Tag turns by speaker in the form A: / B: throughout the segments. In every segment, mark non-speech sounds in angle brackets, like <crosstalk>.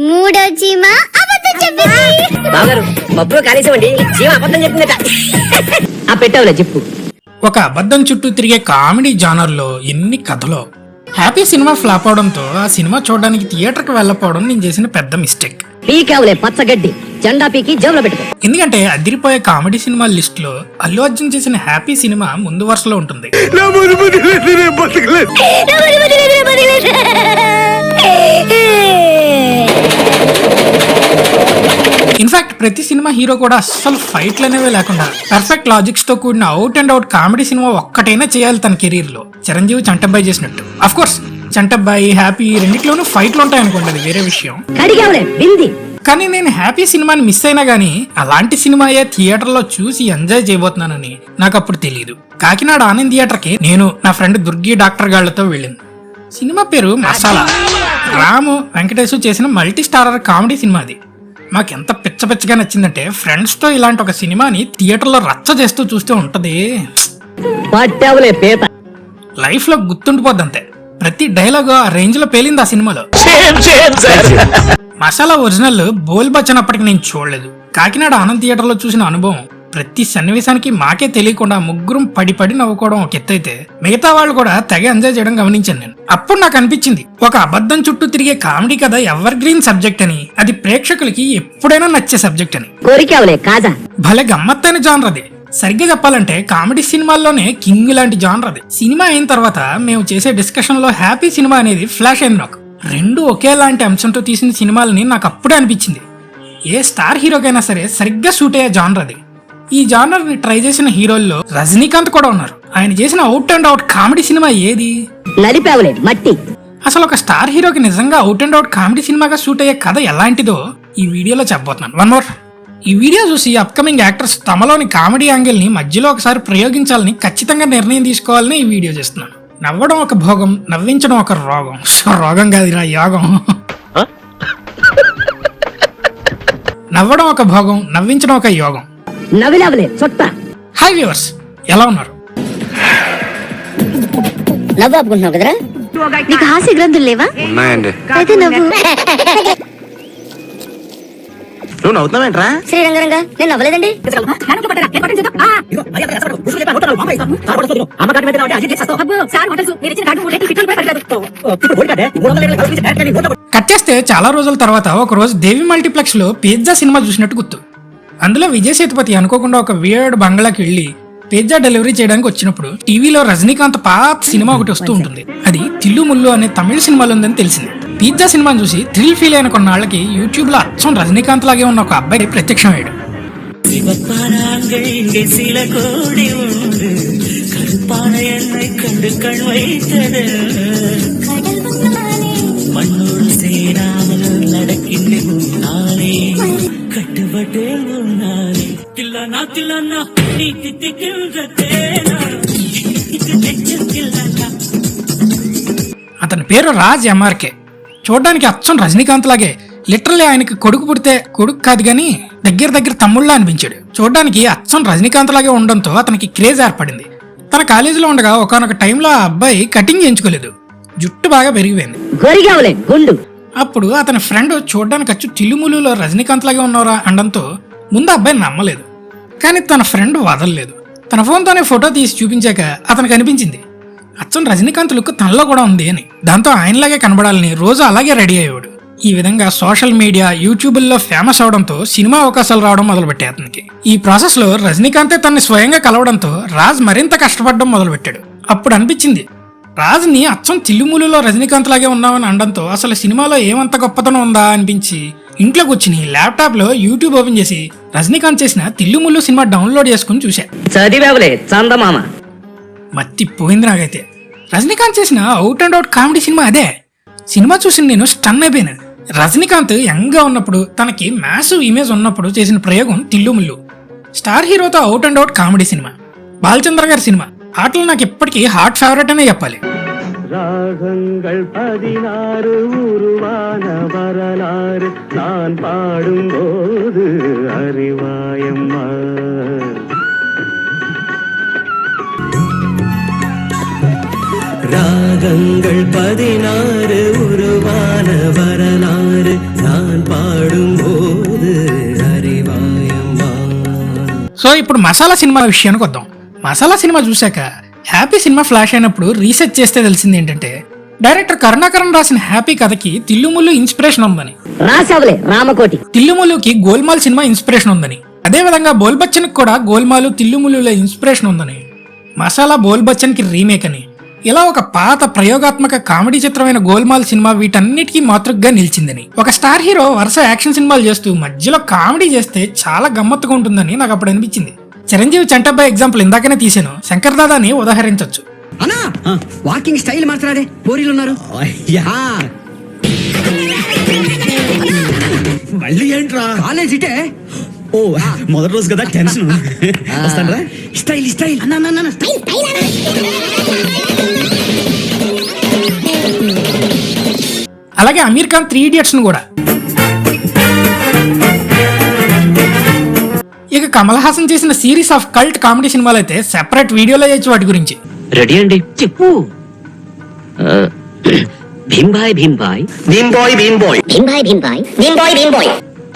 A: మూడో చీమ అబద్ధం చెప్పింది.
B: బావగారు మబ్బులో కాలేసేవండి. జీవ అబద్ధం చెప్పిందట ఆ పెట్టావులే చెప్పు.
C: ఒక అబద్ధం చుట్టూ తిరిగే కామెడీ జానర్లో ఎన్ని కథలో? హ్యాపీ సినిమా ఫ్లాప్ అవడంతో ఆ సినిమా చూడడానికి థియేటర్కి వెళ్ళకపోవడం నేను చేసిన పెద్ద మిస్టేక్.
B: పీకావులే పచ్చగడ్డి. జెండా పీకి జేబులో పెట్టుకో.
C: ఎందుకంటే అదిరిపోయే కామెడీ సినిమా లిస్ట్లో అల్లు అర్జున్ చేసిన హ్యాపీ సినిమా ముందు వరుసలో ఉంటుంది. ఇన్ఫాక్ట్ ప్రతి సినిమా హీరో కూడా అస్సలు ఫైట్లు అనేవే లేకుండా పర్ఫెక్ట్ లాజిక్స్తో కూడిన out and out comedy cinema ఒక్కటైనా చేయాలి తన కెరీర్లో చిరంజీవి చంటబ్బాయి చేసినట్టు. అఫ్ కోర్స్ చంటబ్బాయి హ్యాపీ రెండిట్లోనూ ఫైట్లు ఉంటాయి అనుకోండి అది వేరే విషయం. కానీ నేను హ్యాపీ సినిమాని మిస్ అయినా గానీ అలాంటి సినిమాయే థియేటర్లో చూసి ఎంజాయ్ చేయబోతున్నానని నాకు అప్పుడు తెలియదు కాకినాడ ఆనంద్ థియేటర్కి నేను నా ఫ్రెండ్ దుర్గి డాక్టర్ గాళ్ళతో వెళ్ళింది. సినిమా పేరు మసాలా. రాము వెంకటేశు చేసిన మల్టీ స్టారర్ కామెడీ సినిమా అది. మాకెంత పిచ్చ పిచ్చగా నచ్చిందంటే ఫ్రెండ్స్తో ఇలాంటి ఒక సినిమాని థియేటర్లో రచ్చ చేస్తూ చూస్తే ఉంటది. లైఫ్లో గుర్తుండిపోద్ది అంతే ప్రతి డైలాగ్ ఆ రేంజ్లో పేలింది ఆ సినిమాలో. మసాలా ఒరిజినల్ బోల్ బచ్చన్ అప్పటికి నేను చూడలేదు. కాకినాడ ఆనంద్ థియేటర్లో చూసిన అనుభవం. ప్రతి సన్నివేశానికి మాకే తెలియకుండా ముగ్గురం పడి పడి నవ్వుకోవడం ఒక ఎత్తు అయితే మిగతా వాళ్ళు కూడా తెగ ఎంజాయ్ చేయడం గమనించాను నేను. అప్పుడు నాకు అనిపించింది ఒక అబద్ధం చుట్టూ తిరిగే కామెడీ కథ ఎవర్ గ్రీన్ సబ్జెక్ట్ అని అది ప్రేక్షకులకి ఎప్పుడైనా నచ్చే సబ్జెక్ట్ అని. భలే గమ్మత్తైన జానర్ అది. సరిగ్గా చెప్పాలంటే కామెడీ సినిమాల్లోనే కింగ్ లాంటి జానర్ అది. సినిమా అయిన తర్వాత మేము చేసే డిస్కషన్లో హ్యాపీ సినిమా అనేది ఫ్లాష్ అయింది నాకు రెండు ఒకేలాంటి అంశంతో తీసిన సినిమాలని నాకు అప్పుడే అనిపించింది. ఏ స్టార్ హీరోకైనా సరే సరిగ్గా సూట్ అయ్యే జానర్ అది. ఈ జానర్ని ట్రై చేసిన హీరోల్లో రజనీకాంత్ కూడా ఉన్నారు. ఆయన చేసిన out and out comedy cinema ఏది?
B: మట్టి.
C: అసలు ఒక స్టార్ హీరోకి నిజంగా అవుట్ అండ్ అవుట్ కామెడీ సినిమాగా షూట్ అయ్యే కథ ఎలాంటిదో ఈ వీడియోలో చెప్పబోతున్నాను. వన్ మోర్ ఈ వీడియో చూసి అప్కమింగ్ యాక్టర్స్ తమలోని కామెడీ యాంగిల్ని మధ్యలో ఒకసారి ప్రయోగించాలని ఖచ్చితంగా నిర్ణయం తీసుకోవాలని ఈ వీడియో చేస్తున్నాను. నవ్వడం ఒక భోగం నవ్వించడం ఒక రోగం. సో రోగం కాదురా యోగం. నవ్వడం ఒక భోగం నవ్వించడం ఒక యోగం.
B: నవిలావులే చుట్ట
C: హాయ్ వ్యూవర్స్ ఎలా ఉన్నారు?
B: నవ్వు ఆపుకుంటున్నావు కదరా?
A: నీకు హాస్య గ్రంథులు లేవా?
D: ఉన్నాయండి.
A: అయితే నవ్వు.
D: నువ్వు నవ్వుతున్నావేంట్రా
B: శ్రీరంగరంగా నేను నవ్వలేదండి.
C: కట్ చేస్తే చాలా రోజుల తర్వాత ఒక రోజు దేవి మల్టీప్లెక్స్లో పిజ్జా సినిమా చూసినట్టు గుర్తు. అందులో విజయ్ సేతుపతి అనుకోకుండా ఒక వియర్డ్ బంగ్లాకి వెళ్ళి పిజ్జా డెలివరీ చేయడానికి వచ్చినప్పుడు టీవీలో రజనీకాంత్ పాత సినిమా ఒకటి వస్తూ ఉంటుంది అది తిల్లు ముల్లు అనే తమిళ సినిమాలో ఉందని తెలిసింది పిజ్జా సినిమాని చూసి థ్రిల్ ఫీల్ అయిన కొన్నాళ్ళకి యూట్యూబ్ లో అచ్చం రజనీకాంత్ లాగే ఉన్న ఒక అబ్బాయి ప్రత్యక్షమయ్యాడు
E: சிவப்பானாங்கள் இங்கே சில கோடி உண்டு கருப்பான என்னை கண்டு கண் வைத்தது மண்ணோடு சேராமல் நடக்கின்ற முன்னாலே கட்டுப்பட்டு முன்னாலே தில்லானா தில்லானா நீ தித்திக்கின்ற தேனா தில்லானா
C: అతని పేరు రాజ్ ఎంఆర్కే చూడడానికి అచ్చం రజనీకాంత్ లాగే లిటరల్లీ ఆయనకి కొడుకు పుడితే కొడుకు కాదు కానీ దగ్గర దగ్గర తమ్ముళ్ళ అనిపించాడు చూడడానికి అచ్చం రజనీకాంత్ లాగే ఉండడంతో అతనికి క్రేజ్ ఏర్పడింది తన కాలేజీలో ఉండగా ఒకనొక టైంలో ఆ అబ్బాయి కటింగ్ చేయించుకోలేదు జుట్టు బాగా పెరిగిపోయింది
B: గొరిగావులే గుండు
C: అప్పుడు అతని ఫ్రెండ్ చూడడానికి వచ్చి తిల్లుములులో రజనీకాంత్ లాగే ఉన్నారా అనడంతో ముందు అబ్బాయి నమ్మలేదు. కానీ తన ఫ్రెండ్ వదలలేదు. తన ఫోన్తోనే ఫోటో తీసి చూపించాక అతనికి అనిపించింది అచ్చం రజనీకాంత్ లుక్ తనలో కూడా ఉంది అని. దాంతో ఆయనలాగే కనబడాలని రోజు అలాగే రెడీ అయ్యేవాడు. ఈ విధంగా సోషల్ మీడియా యూట్యూబుల్లో ఫేమస్ అవడంతో సినిమా అవకాశాలు రావడం మొదలుపెట్టాయి అతనికి. ఈ ప్రాసెస్లో రజనీకాంతే తనని స్వయంగా కలవడంతో రాజ్ మరింత కష్టపడడం మొదలుపెట్టాడు. అప్పుడు అనిపించింది రాజ్ని అచ్చం తిల్లుములులో రజనీకాంత్ లాగే ఉన్నామని అనడంతో అసలు సినిమాలో ఏమంత గొప్పతనం ఉందా అనిపించి ఇంట్లో కూర్చుని ల్యాప్టాప్లో యూట్యూబ్ ఓపెన్ చేసి రజనీకాంత్ చేసిన తిల్లుముల్లు సినిమా డౌన్లోడ్ చేసుకుని చూశా.
B: చదివావులే చందమామ.
C: మత్తి పోయింది నాకైతే. రజనీకాంత్ చేసిన out and out comedy cinema అదే. సినిమా చూసిన నేను స్టన్ అయిపోయాను. రజనీకాంత్ యంగ్గా ఉన్నప్పుడు తనకి మ్యాసివ్ ఇమేజ్ ఉన్నప్పుడు చేసిన ప్రయోగం తిల్లుముల్లు స్టార్ హీరోతో out and out comedy cinema. Balachandra గారి సినిమా. ఆటలు నాకు ఇప్పటికీ హార్ట్ ఫేవరెట్ అనే చెప్పాలి.
E: ராகங்கள் பதினாறு உருவான வரலாறு. நான் பாடும்போது அறிவாயம்மா. ராகங்கள் பதினாறு உருவான வரலாறு. நான் பாடும்போது அறிవాయమ్మా
C: సో ఇప్పుడు మసాలా సినిమా విషయానికి వద్దాం మసాలా సినిమా చూశాక హ్యాపీ సినిమా ఫ్లాష్ అయినప్పుడు రీసెర్చ్ చేస్తే తెలిసింది ఏంటంటే డైరెక్టర్ కరుణాకరన్ రాసిన హ్యాపీ కథకి తిల్లుముల్లు ఇన్స్పిరేషన్ ఉందని.
B: రామకోటి.
C: తిల్లుములుకి గోల్మాల్ సినిమా ఇన్స్పిరేషన్ ఉందని. అదేవిధంగా బోల్ బచ్చన్కి కూడా గోల్మాలు తిల్లుములుల ఇన్స్పిరేషన్ ఉందని. మసాలా బోల్ బచ్చన్కి రీమేక్ అని. ఇలా ఒక పాత ప్రయోగాత్మక కామెడీ చిత్రమైన గోల్మాల్ సినిమా వీటన్నిటికీ మాతృకగా నిలిచిందని. ఒక స్టార్ హీరో వరుస యాక్షన్ సినిమాలు చేస్తూ మధ్యలో కామెడీ చేస్తే చాలా గమ్మత్తుగా ఉంటుందని నాకు అప్పుడు అనిపించింది. చిరంజీవి చంటబ్బాయి ఎగ్జాంపుల్ ఇందాకనే తీశాను. శంకర్ దాదాని ఉదాహరించవచ్చు
F: అన్నా వాకింగ్ స్టైల్ మార్చరాదే పోరీలు ఉన్నారు.
E: మళ్ళీ ఏంట్రా?
F: కాలేజ్ ఇటే.
E: ఓ మొదటి రోజు కదా టెన్షన్ వస్తానరా స్టైల్ స్టైల్
F: అన్న అన్న, అన్న స్టైల్
C: అలాగే అమీర్ ఖాన్ త్రీ ఇడియట్స్ను కూడా. ఇక కమల్ హాసన్ చేసిన సిరీస్ ఆఫ్ కల్ట్ కామెడీ సినిమాలు అయితే సెపరేట్ వీడియోలో చేయొచ్చు వాటి గురించి.
G: రెడీ అండి?
B: చెప్పు.
G: భీంబాయ్ భీంబాయ్
D: భీమ్ బాయ్ భీమ్ బాయ్
B: భీంబాయ్ భీంబాయ్ భీంబాయ్ భీంబాయ్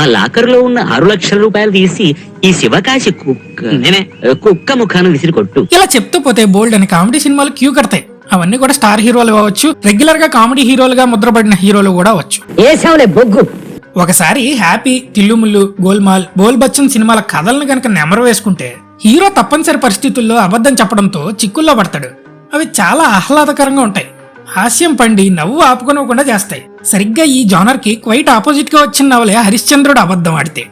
G: ఆ లాకర్లో ఉన్న ఆరు లక్షల రూపాయలు తీసి ఈ శివకాశి కుక్క నేనే కుక్క ముఖాన్ని విసిరి కొట్టు.
C: ఇలా చెప్తూ పోతే బోల్డ్ అని కామెడీ సినిమాలు క్యూ కడతాయి. అవన్నీ కూడా స్టార్ హీరోలు కావచ్చు. రెగ్యులర్గా కామెడీ హీరోలుగా ముద్రపడిన హీరోలు కూడా అవచ్చు
B: ఏసావులే బొగ్గు.
C: ఒకసారి హ్యాపీ తిల్లుముల్లు గోల్మాల్ బోల్ బచ్చన్ సినిమాల కథలను గనక నెమరు వేసుకుంటే హీరో తప్పనిసరి పరిస్థితుల్లో అబద్ధం చెప్పడంతో చిక్కుల్లో పడతాడు. అవి చాలా ఆహ్లాదకరంగా ఉంటాయి. హాస్యం పండి నవ్వు ఆపుకోనివ్వకుండా చేస్తాయి. సరిగ్గా ఈ జానర్కి క్వైట్ ఆపోజిట్గా వచ్చిన నవలే హరిశ్చంద్రుడు అబద్ధం ఆడితే.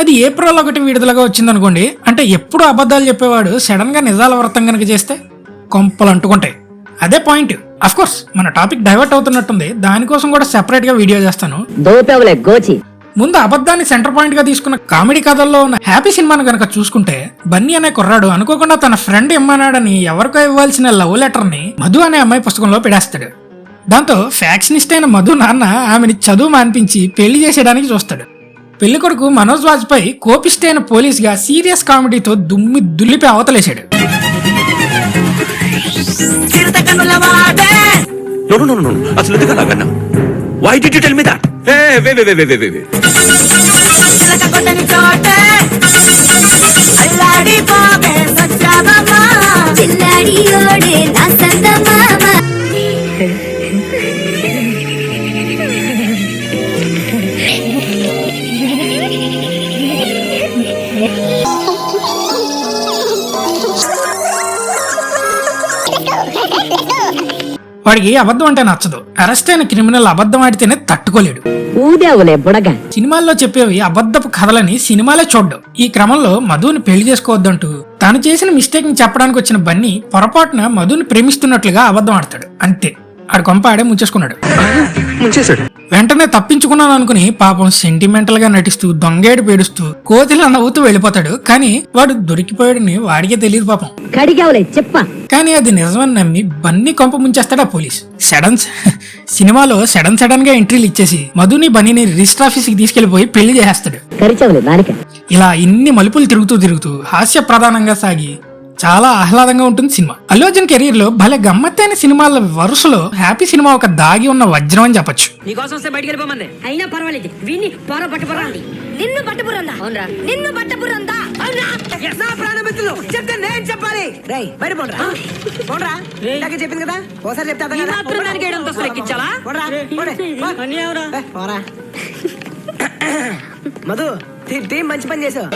C: అది ఏప్రిల్ ఒకటి విడుదలగా వచ్చిందనుకోండి అంటే ఎప్పుడు అబద్ధాలు చెప్పేవాడు సడన్గా నిజాల వ్రతం కనుక చేస్తే కొంపలు అంటుకుంటాయి. అదే పాయింట్. అఫ్ కోర్స్ మన టాపిక్ డైవర్ట్ అవుతున్నట్టుంది. దానికోసం కూడా సెపరేట్గా వీడియో చేస్తాను. ముందు అబద్ధాన్ని సెంటర్ పాయింట్గా తీసుకున్న కామెడీ కథల్లో ఉన్న హ్యాపీ సినిమాను గనక చూసుకుంటే బన్నీ అనే కుర్రాడు అనుకోకుండా తన ఫ్రెండ్ ఇమ్మన్నాడని ఎవరికో ఇవ్వాల్సిన లవ్ లెటర్ని మధు అనే అమ్మాయి పుస్తకంలో పెడేస్తాడు. దాంతో ఫ్యాక్షనిస్ట్ అయిన మధు నాన్న ఆమెని చదువు మాన్పించి పెళ్ళి చేసేయడానికి చూస్తాడు. పెళ్ళి కొడుకు మనోజ్ వాజ్పేయి కోపిస్ట్ అయిన పోలీస్గా సీరియస్ కామెడీతో దుమ్మి దుల్లిపి అవతలేశాడు.
D: నో నో నో అసలు ఎందుకు అలాగన్నా why d you tell me that a way way way way way way
A: చిల్లాడియోడే నా సంత మామ
C: వాడికి అబద్ధం అంటే నచ్చదు. అరెస్ట్ అయిన క్రిమినల్ అబద్ధం ఆడితేనే తట్టుకోలేడు. సినిమాల్లో చెప్పేవి అబద్ధపు కథలని సినిమాలే చూడ్డం. ఈ క్రమంలో మధుని పెళ్ళి చేసుకోవద్దంటూ తాను చేసిన మిస్టేక్ని చెప్పడానికి వచ్చిన బన్నీ పొరపాటున మధుని ప్రేమిస్తున్నట్లుగా అబద్ధం ఆడతాడు. అంతే. ఆడు కొంప ఆడే ముంచేసుకున్నాడు.
D: ముంచేశాడు.
C: వెంటనే తప్పించుకున్నాను అనుకుని పాపం సెంటిమెంటల్గా నటిస్తూ దొంగేడు పేడుస్తూ కోతిలా నవ్వుతూ వెళ్ళిపోతాడు. కానీ వాడు దొరికిపోయాడని వాడికే తెలియదు పాపం.
B: చెప్ప.
C: కానీ అది నిజమని నమ్మి బన్నీ కొంప ముంచేస్తాడు ఆ పోలీస్. సడన్ <laughs> సినిమాలో సడన్ సడన్గా ఎంట్రీలు ఇచ్చేసి మధుని బన్నీని రిజిస్టర్ ఆఫీస్కి తీసుకెళ్ళిపోయి పెళ్ళి చేసేస్తాడు.
B: కరిచావులే దానిక.
C: ఇలా ఇన్ని మలుపులు తిరుగుతూ తిరుగుతూ హాస్య ప్రధానంగా సాగి చాలా ఆహ్లాదంగా ఉంటుంది సినిమా. అల్లు అర్జున్ కెరీర్లో భలే గమ్మత్తైన సినిమాల వరుసలో హ్యాపీ సినిమా ఒక దాగి ఉన్న వజ్రం అని చెప్పొచ్చు.
B: నీకోసం వస్తే బయటికి వెళ్ళిపోమంది. అయినా పర్వాలేదు. వీడిని పొర పట్టుపరండి
A: నిన్ను పట్టపురందా
B: అవునరా.
A: నిన్ను పట్టపురందా
F: నా ప్రాణమిత్రులు. చెప్తే నేను చెప్పాలి. రై బయట పోండ్రా. పోండ్రా. ఇందాక చెప్పింది కదా? ఓసారి చెప్తే అర్థం
B: ఈ
F: కదా?
B: మాత్రం దానికి ఏడు అంతస్తులు ఎక్కించాలా?
F: పోండ్రా, పోండి, పో. ఏ, పోరా. <laughs> మధు టీం మంచి పని చేసావు.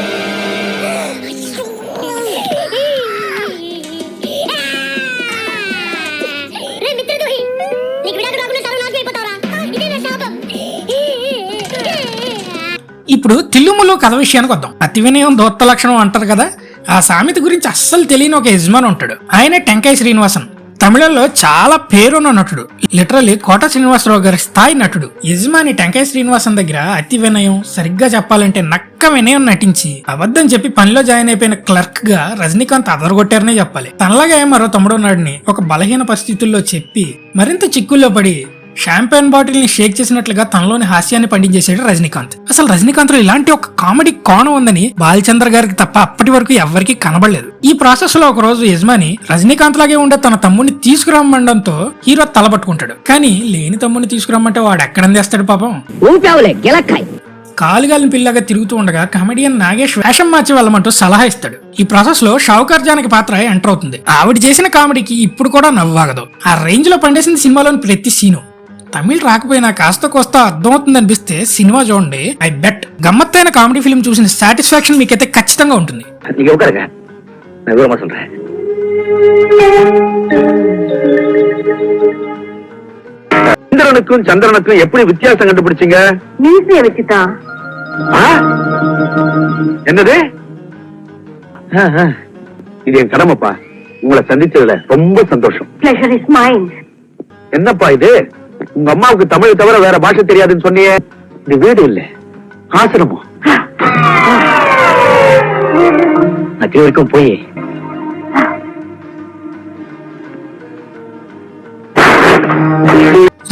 C: ఇప్పుడు తిల్లుములు కథ విషయానికి వద్దాం. అతి వినయం దోత్త లక్షణం అంటారు కదా ఆ సామెత గురించి అస్సలు తెలియని ఒక యజమాని ఉంటాడు. ఆయన టెంకాయ శ్రీనివాసన్. తమిళంలో చాలా పేరున్న నటుడు లిటరలీ కోట శ్రీనివాసరావు గారి స్థాయి నటుడు. యజమాని టెంకాయ శ్రీనివాసన్ దగ్గర అతి వినయం సరిగ్గా చెప్పాలంటే నక్క వినయం నటించి అబద్ధం చెప్పి పనిలో జాయిన్ అయిపోయిన క్లర్క్గా రజనీకాంత్ అదరగొట్టారనే చెప్పాలి. తనలాగా మరో తమ్ముడు నాడిని ఒక బలహీన పరిస్థితుల్లో చెప్పి మరింత చిక్కుల్లో పడి షాంపెన్ బాటిల్ని షేక్ చేసినట్లుగా తనలోని హాస్యాన్ని పండించేశాడు రజనీకాంత్. అసలు రజనీకాంత్లో ఇలాంటి ఒక కామెడీ కోణం ఉందని బాలచంద్ర గారికి తప్ప అప్పటి వరకు ఎవ్వరికీ కనబడలేదు. ఈ ప్రాసెస్లో ఒక రోజు యజమాని రజనీకాంత్ లాగే ఉండే తన తమ్ముడిని తీసుకురమ్మండంతో హీరో తలపట్టుకుంటాడు. కానీ లేని తమ్ముడిని తీసుకురమ్మంటే వాడు ఎక్కడ చేస్తాడు పాపం? కాలుగాలిన పిల్లగా తిరుగుతూ ఉండగా కమెడియన్ నాగేష్ వేషం మార్చి వెళ్ళమంటూ సలహా ఇస్తాడు. ఈ ప్రాసెస్లో షావుకార్ జానకి పాత్ర ఎంటర్ అవుతుంది. ఆవిడ చేసిన కామెడీకి ఇప్పుడు కూడా నవ్వాగదు ఆ రేంజ్లో పండేసింది సినిమాలోని ప్రతి సీను. తమిళ్ రాకపోయినా కాస్త కోస్త అర్థమవుతుంది అనిపిస్తే సినిమా చూడండి ఐ బెట్ గమ్మత్తైన కామెడీ ఫిల్మ్ చూసిన సాటిస్ఫాక్షన్ మీకైతే ఖచ్చితంగా ఉంటుంది
G: நீங்க உட்காருங்க நான் விவரமா சொல்றேன்
H: சந்திரனுக்கும் சந்திரனுக்கும் எப்படி வித்தியாசம் கண்டுபிடிச்சீங்க
A: மீசைய வச்சுதான்
H: ஆ? என்னது ஆ, ஆ. இது என் கடமைப்பா உங்களை சந்திச்சதுல ரொம்ப சந்தோஷம்
A: பிளஷர் இஸ் மைண்ட்
H: என்னப்பா இது உங்க அம்மாவுக்கு தமிழ் தவிர வேற பாஷை தெரியாதுன்னு சொன்னியே. இது வீடு இல்ல. ஆசிரமம்.
G: அது வரைக்கும் போய்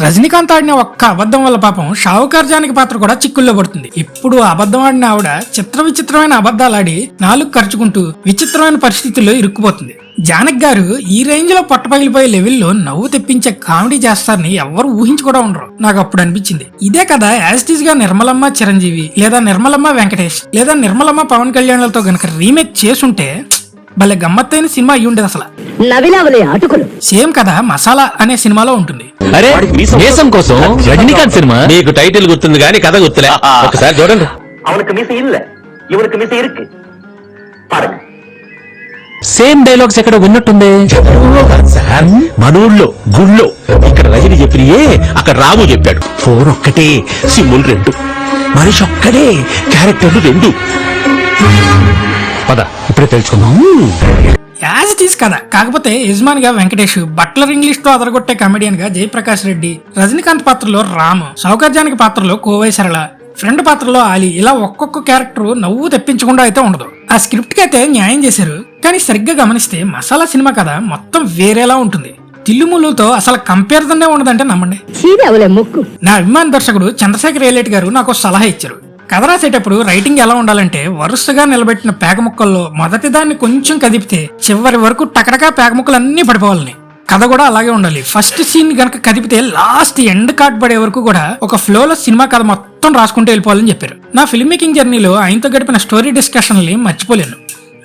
C: రజనీకాంత్ ఆడిన ఒక్క అబద్ధం వల్ల పాపం షావుకార్ జానకి పాత్ర కూడా చిక్కుల్లో పడుతుంది. ఇప్పుడు అబద్ధం ఆడిన ఆవిడ చిత్ర విచిత్రమైన అబద్ధాలు ఆడి నాలుగు ఖర్చుకుంటూ విచిత్రమైన పరిస్థితుల్లో ఇరుక్కుపోతుంది. జానక్ గారు ఈ రేంజ్లో పట్టపగిలిపోయే లెవెల్లో నవ్వు తెప్పించే కామెడీ చేస్తారని ఎవరు ఊహించి కూడా ఉండరు. నాకు అప్పుడు అనిపించింది. ఇదే కదా యాజిటీస్గా నిర్మలమ్మ చిరంజీవి లేదా నిర్మలమ్మ వెంకటేష్ లేదా నిర్మలమ్మ పవన్ కళ్యాణ్లతో గనక రీమేక్ చేసుంటే భలే గమ్మత్తైన సినిమా అయ్యి ఉండేది అసలు
B: నవిలావలే అటుకులు
C: సేమ్ కథ మసాలా అనే సినిమాలో ఉంటుంది
I: అరే దేశం కోసం రజనీకాంత్ సినిమా
D: మీకు టైటిల్ గుర్తుంది కానీ కథ గుర్తులే ఒకసారి చూడండి
H: அவனுக்கு மீசை இல்ல இவனுக்கு மீசை இருக்கு பாருங்க
I: సేమ్ డైలాగ్స్ ఎక్కడ విన్నట్టుంది
D: సార్ మన ఊళ్ళో గుళ్ళో ఇక్కడ రజని చెప్పినయే అక్కడ రాము చెప్పాడు ఫోన్ ఒక్కటే సిమ్ములు రెండు మనిషి ఒక్కడే క్యారెక్టర్లు రెండు
I: పద ఇప్పుడే తెలుసుకుందాం.
C: యాజ్ ఇట్ ఈస్ కదా. కాకపోతే యజమానిగా వెంకటేష్ బట్లర్ ఇంగ్లీష్తో అదరగొట్టే కమెడియన్గా జయప్రకాష్ రెడ్డి రజనీకాంత్ పాత్రలో రామ్ సౌకర్యానికి పాత్రలో కోవై సరళ ఫ్రెండ్ పాత్రలో ఆలి ఇలా ఒక్కొక్క క్యారెక్టర్ నవ్వు తెప్పించకుండా అయితే ఉండదు. ఆ స్క్రిప్ట్కి అయితే న్యాయం చేశారు కానీ సరిగ్గా గమనిస్తే మసాలా సినిమా కథ మొత్తం వేరేలా ఉంటుంది. తిల్లుములుతో అసలు కంపారిజన్ ఉండదంటే నమ్మండి. నా అభిమాన దర్శకుడు చంద్రశేఖర్ ఏలేటి గారు నాకు సలహా ఇచ్చారు. కథ రాసేటప్పుడు రైటింగ్ ఎలా ఉండాలంటే వరుసగా నిలబెట్టిన పేక ముక్కల్లో మొదటి దాన్ని కొంచెం కదిపితే చివరి వరకు టకటకా పేక ముక్కలు అన్ని పడిపోవాలని. కథ కూడా అలాగే ఉండాలి. ఫస్ట్ సీన్ గనక కదిపితే లాస్ట్ ఎండ్ కార్డ్ పడే వరకు కూడా ఒక ఫ్లోలో సినిమా కథ మొత్తం రాసుకుంటూ వెళ్ళిపోవాలని చెప్పారు. నా ఫిల్మ్ మేకింగ్ జర్నీలో ఆయనతో గడిపిన స్టోరీ డిస్కషన్లు మర్చిపోలేను.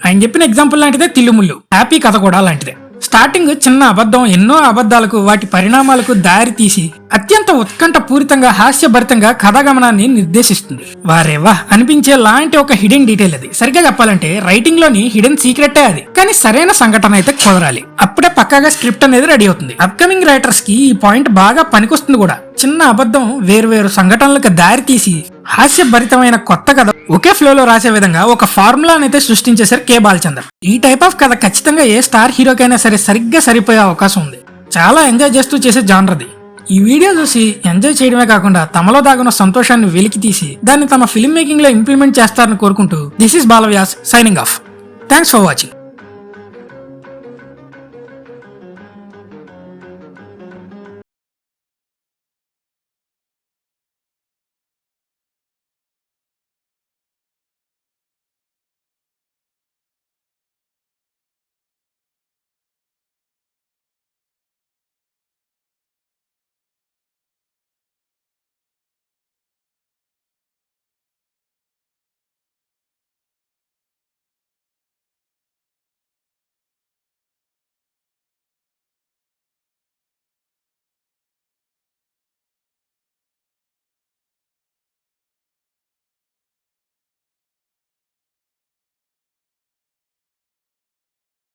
C: ఆయన చెప్పిన ఎగ్జాంపుల్ లాంటిదే తిల్లుముళ్ళు. హ్యాపీ కథ కూడా లాంటిదే స్టార్టింగ్ చిన్న అబద్ధం ఎన్నో అబద్ధాలకు వాటి పరిణామాలకు దారి తీసి అత్యంత ఉత్కంఠ పూరితంగా హాస్యభరితంగా కథాగమనాన్ని నిర్దేశిస్తుంది. వారేవా అనిపించే లాంటి ఒక హిడెన్ డీటెయిల్ అది. సరిగ్గా చెప్పాలంటే రైటింగ్లోని హిడెన్ సీక్రెటే అది. కానీ సరైన సంఘటన అయితే కుదరాలి. అప్పుడే పక్కాగా స్క్రిప్ట్ అనేది రెడీ అవుతుంది. అప్కమింగ్ రైటర్స్కి ఈ పాయింట్ బాగా పనికొస్తుంది కూడా. చిన్న అబద్ధం వేరు సంఘటనలకు దారి తీసి హాస్యభరితమైన కొత్త కథ ఒకే ఫ్లోలో రాసే విధంగా ఒక ఫార్ములాని అయితే సృష్టించేశారు కే బాలచందర్. ఈ టైప్ ఆఫ్ కథ ఖచ్చితంగా ఏ స్టార్ హీరోకైనా సరే సరిగ్గా సరిపోయే అవకాశం ఉంది. చాలా ఎంజాయ్ చేస్తూ చేసే జానరది. ఈ వీడియో చూసి ఎంజాయ్ చేయడమే కాకుండా తమలో దాగున్న సంతోషాన్ని వెలికి తీసి దాన్ని తమ ఫిల్మ్ మేకింగ్లో ఇంప్లిమెంట్ చేస్తారని కోరుకుంటూ this is Balavyas signing off. Thanks for watching.